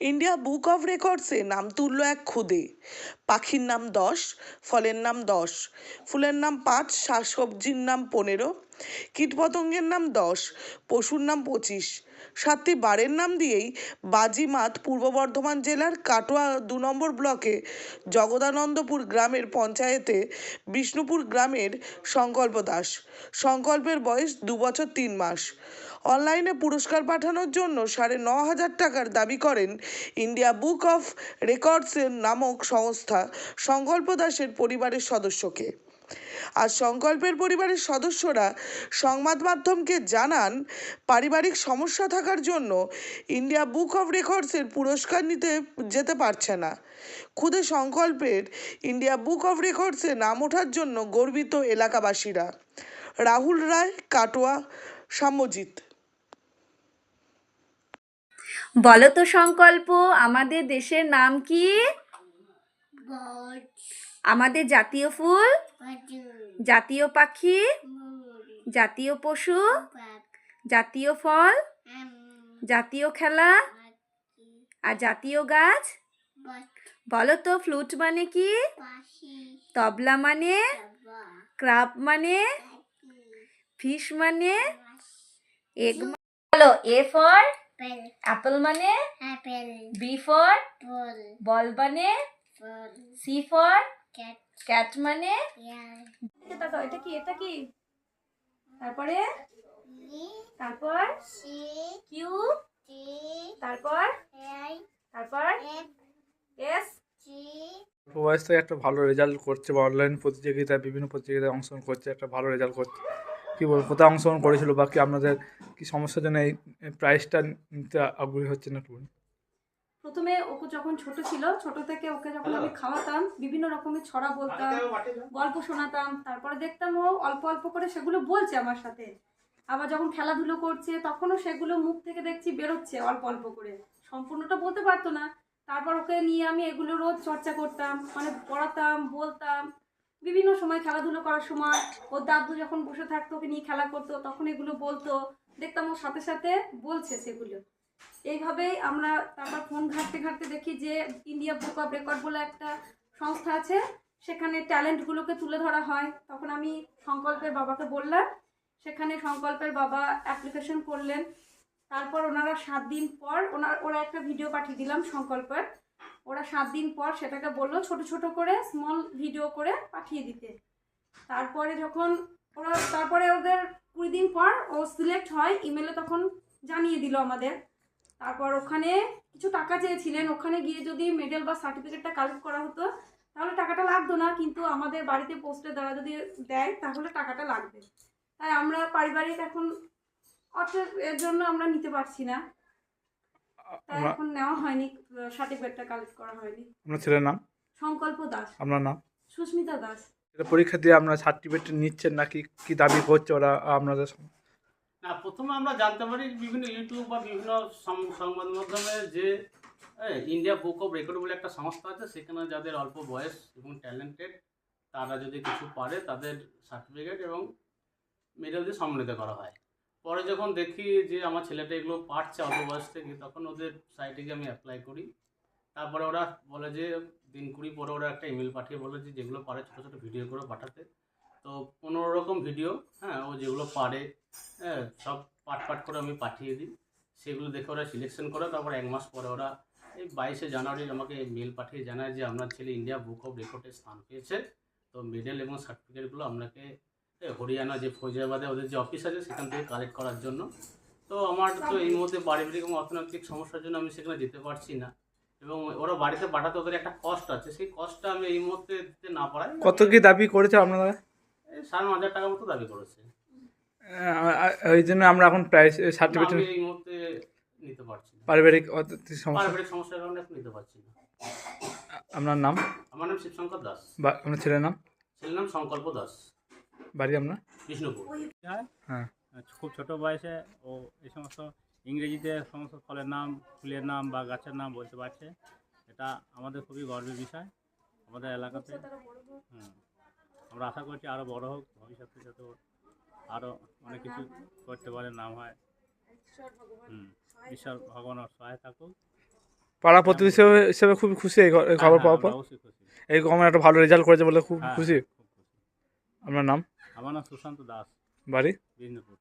India book of রেকর্ডসে নাম তুলল এক খুদে। পাখির নাম দশ, ফলের নাম দশ, ফুলের নাম পাঁচ, শাকসবজির নাম পনেরো, কীটপতঙ্গের নাম দশ, পশুর নাম পঁচিশ, সাতটি বারের নাম দিয়েই বাজিমাত পূর্ব বর্ধমান জেলার কাটোয়া দু নম্বর ব্লকে জগদানন্দপুর গ্রামের পঞ্চায়েতে বিষ্ণুপুর গ্রামের সংকল্প দাস। সংকল্পের বয়স দু বছর তিন মাস। অনলাইনে পুরস্কার পাঠানোর জন্য সাড়ে ন হাজার টাকার দাবি করেন ইন্ডিয়া বুক অফ রেকর্ডসের নামক সংস্থা সংকল্প দাসের পরিবারের সদস্যকে। আর সংকল্পের পরিবারের সদস্যরা সংবাদ মাধ্যমকে জানান, পারিবারিক সমস্যা থাকার জন্য ইন্ডিয়া বুক অফ রেকর্ডসের পুরস্কার নিতে যেতে পারছে না। খুদে সংকল্পের ইন্ডিয়া বুক অফ রেকর্ডসে নাম ওঠার জন্য গর্বিত এলাকাবাসীরা। রাহুল রায়, কাটোয়া, সাম্যজিৎ। বলো তো সংকল্প আমাদের দেশের নাম কি? আমাদের জাতীয় ফুল? জাতীয় পাখি? জাতীয় পশু? জাতীয় ফল? জাতীয় খেলা? আর জাতীয় গাছ? বলো তো ফ্লুট মানে কি? তবলা মানে? ক্রাব মানে? ফিশ মানে? এগ বলো এ ফর পেল অ্যাপল মানে? আপেল বি ফর বল বল মানে? বল সি ফর ক্যাট ক্যাট মানে? তাকাও এটা কি এটা কি? তারপরে? তারপর? সি কিউ টি তারপর? আই তারপর? এস জি বয়স থেকে একটা ভালো রেজাল্ট করছে বা অনলাইন প্রতিযোগিতায় বিভিন্ন প্রতিযোগিতায় অংশগ্রহণ করছে একটা ভালো রেজাল্ট করছে। কী বল কোথায় অংশগ্রহণ করেছিল বা কি আপনাদের কি সমস্যার জন্য এই প্রাইজটা নিতে আগ্রহী হচ্ছে না একটু বলুন। প্রথমে ওকে যখন ছোট ছিল ছোট থেকে ওকে যখন আমি খাওয়াতাম বিভিন্ন রকমের ছড়া বলতাম গল্প শোনাতাম তারপরে দেখতাম ও অল্প অল্প করে সেগুলো বলছে আমার সাথে। আবার যখন খেলাধুলো করছে তখনও সেগুলো মুখ থেকে দেখছি বেরোচ্ছে অল্প অল্প করে। সম্পূর্ণটা বলতে পারতো না। তারপর ওকে নিয়ে আমি এগুলো রোজ চর্চা করতাম মানে পড়াতাম বলতাম। বিভিন্ন সময় খেলাধুলো করার সময় ওর দাদু যখন বসে থাকতো, ওকে নিয়ে খেলা করতো, তখন এগুলো বলতো। দেখতাম ওর সাথে সাথে বলছে সেগুলো। এইভাবেই আমরা তারপর ফোন ঘাঁটতে ঘাঁটতে দেখি যে ইন্ডিয়া বুক অফ রেকর্ড বলে একটা সংস্থা আছে, সেখানে ট্যালেন্টগুলোকে তুলে ধরা হয়। তখন আমি সংকল্পের বাবাকে বললাম, সেখানে সংকল্পের বাবা অ্যাপ্লিকেশন করলেন। তারপর ওনারা সাত দিন পর ওনার, ওরা একটা ভিডিও পাঠিয়ে দিলাম সংকল্পের। ওরা সাত দিন পর সেটাকে বলল ছোট ছোট করে স্মল ভিডিও করে পাঠিয়ে দিতে। তারপরে যখন ওরা, তারপরে ওদের কুড়ি দিন পর ও সিলেক্ট হয় ইমেলে তখন জানিয়ে দিল আমাদের। তারপর ওখানে কিছু টাকা চেয়েছিলেন, ওখানে গিয়ে যদি মেডেল বা সার্টিফিকেটটা কালেক্ট করা হতো, তাহলে টাকাটা লাগতো না, কিন্তু আমাদের বাড়িতে পোস্টের দ্বারা যদি দেয়, তাহলে টাকাটা লাগবে। তাই আমরা পারিবারিক এখন অর্থের জন্য আমরা নিতে পারছি না। তাই এখন নেওয়া হয়নি সার্টিফিকেটটা কালেক্ট করা হয়নি। আপনার ছেলের নাম? সংকল্প দাস। আপনার নাম? সুস্মিতা দাস। এটা পরীক্ষা দিয়ে আপনারা সার্টিফিকেট নিচ্ছেন নাকি কি দাবি করছে ওরা আপনাদের না প্রথমে আমরা জানতে পারি বিভিন্ন ইউটিউব বা বিভিন্ন সংবাদ মাধ্যমে যে ইন্ডিয়া বুক অফ রেকর্ড বলে একটা সংস্থা আছে সেখানে যাদের অল্প বয়স এবং ট্যালেন্টেড তারা যদি কিছু পারে তাদের সার্টিফিকেট এবং মেডেল দিয়ে সম্মানিত করা হয়। পরে যখন দেখি যে আমার ছেলেটা এগুলো পারছে অল্প বয়স থেকে, তখন ওদের সাইটে গিয়ে আমি অ্যাপ্লাই করি। তারপরে ওরা বলে যে, দিন কুড়ি পরে ওরা একটা ইমেল পাঠিয়ে বলে যে, যেগুলো পারে ছোটো ছোটো ভিডিও করে পাঠাতে। তো পনেরো রকম ভিডিও হ্যাঁ ও যেগুলো পারে হ্যাঁ সব পাট পাট করে আমি পাঠিয়ে দিই। সেগুলো দেখে ওরা সিলেকশন করে, তারপর এক মাস পরে ওরা এই বাইশে জানুয়ারি আমাকে মেল পাঠিয়ে জানায় যে, আপনার ছেলে ইন্ডিয়া বুক অফ রেকর্ডে স্থান পেয়েছে। তো মেডেল এবং সার্টিফিকেটগুলো আপনাকে হরিয়ানা যে ফৈজাবাদে ওদের যে অফিস আছে সেখান থেকে কালেক্ট করার জন্য। তো আমার তো এই মুহূর্তে পারিবারিক এবং অর্থনৈতিক সমস্যার জন্য আমি সেখানে যেতে পারছি না। এবং ওরা বাড়িতে পাঠাতে ওদের একটা কষ্ট আছে। সেই কষ্টটা আমি এই মুহূর্তে দিতে না পারাই কত কি দাবি করেছে আপনারা? সাড়ে ন হাজার টাকার মতো দাবি করেছে। ওই জন্য আমরা এখন না, সার্টিফিকেট এই মুহূর্তে নিতে পারছি না। পারিবারিক অর্থনৈতিক সমস্যা? পারিবারিক সমস্যার কারণে এখন নিতে পারছি না। আপনার নাম? আমার নাম শিবশঙ্কর দাস। বা আপনার ছেলের নাম? ছেলের নাম সংকল্প দাস। বাড়ি আপনার? বিষ্ণুপুর হ্যাঁ। খুব ছোট বয়সে ও এই সমস্ত ইংরেজিতে সমস্ত ফলের নাম ফুলের নাম বা গাছের নাম বলতে পারছে। এটা আমাদের খুবই গর্বের বিষয়। আমাদের এলাকাতে হুম। আমরা আশা করছি আরও বড় হোক ভবিষ্যতে যাতে আরও অনেক কিছু করতে পারে নাম হয়। হুম। ঈশ্বর ভগবান ওর সহায় থাকুক পাড়া প্রতিবেশী হিসেবে- হিসেবে খুব খুশি এই খবর হ্যাঁ, পাওয়ার পর। খুশি। এই কমন একটা ভালো রেজাল্ট করেছে বলে খুব হ্যাঁ, খুশি। খুব খুশি। আপনার নাম? আমার নাম সুশান্ত দাস। বাড়ি? বিষ্ণুপুর।